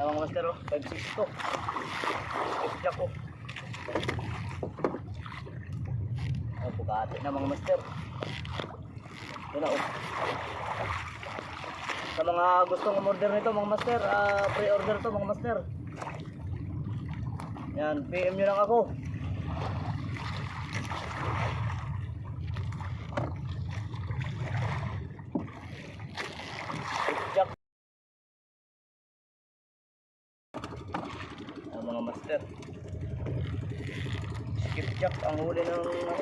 Mga master oh, 5.6 to. Jack oh. Ayan, pukati na mga master. Yan oh. Sa mga gustong umorder nito mga master, ah, pre-order to mga master. Yan, PM nyo lang ako. Jack. Ang mga master. Skipjack ang huli ng ano.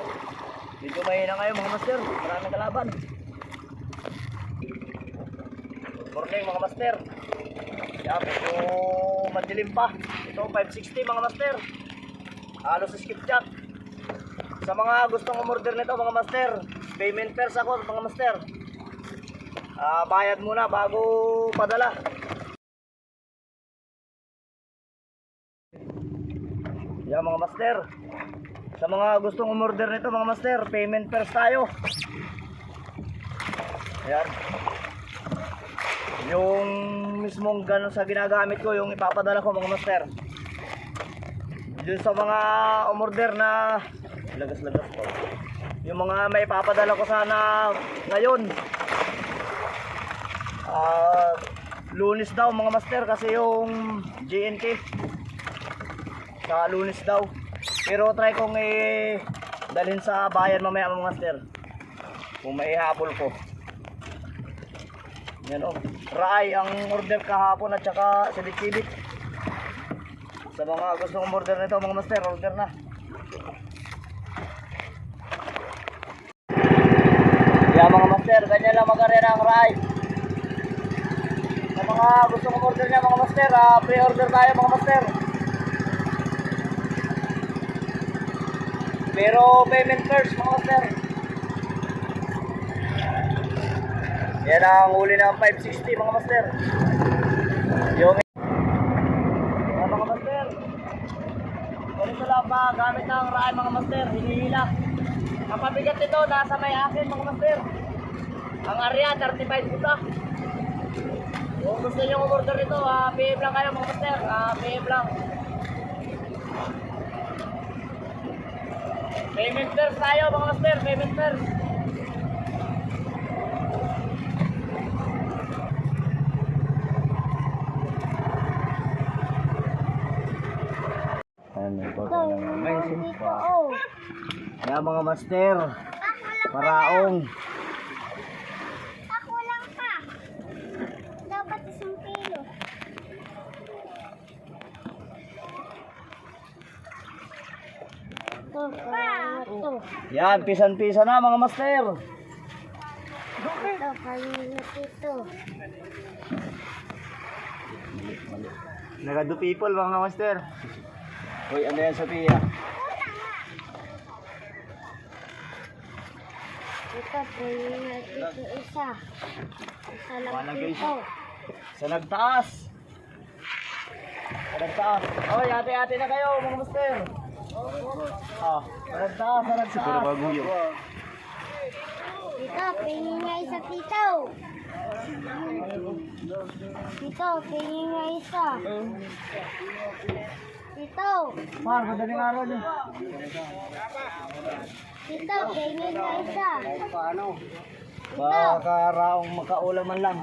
Medyo mahina ngayon mga master. Maraming kalaban. Good morning mga master. Yan, medyo madilim pa. Ito 560 mga master. Halos skipjack. Sa mga gustong umorder nito mga master, payment first ako mga master. Ah, bayad muna bago padala. Yan mga master. Sa mga gustong umorder nito mga master, payment first tayo. Ayan. Yung mismong ganun sa ginagamit ko, yung ipapadala ko mga master. Yun sa mga umorder na lagas-lagas po. Yung mga may papadala ko sana ngayon. Ah, lunes daw mga master kasi yung GNT sa lunes daw. Pero try kong i dalhin sa bayan mamaya mga master. Kung may habol ko. Yan oh. Raay ang order kahapon at saka silip-silip. Sa mga gustong umorder nito mga master, order na. Yan mga master, ganyan lang mag-arena ang raay. Sa mga gustong umorder niya mga master, ah, pre-order tayo mga master. Pero payment first mga master. Yan ang huli ng 560 mga master. Yung Yan, mga master. Ganito lang ba gamit ng raay mga master, hinihila. Ang pabigat nito nasa may akin mga master. Ang area 35 puta. Kung gusto niyo umorder nito, ah, PM lang kayo mga master. Ah, PM lang. Payment first tayo mga master, payment first. Ano simpa. Kaya mga master, paraong. Ako lang pa. Dapat isang kilo. Pa. Yan, pisan-pisa na mga master. Ito, palinit ito. Nagado people mga master. Uy, ano yan Sophia? Ito, palinit ito isa. Isa lang ito. Sa nagtaas. Sa nagtaas. Oy, ate-ate na kayo mga master. Ah, sa nagtaas, sa nagtaas. Siguro bago yun. Ito, pingin nga isa tito. Ito, pingin nga isa. Ito, Mar, madaling araw niyo. ito, pingin nga isa. Baka raong makaulam man lang.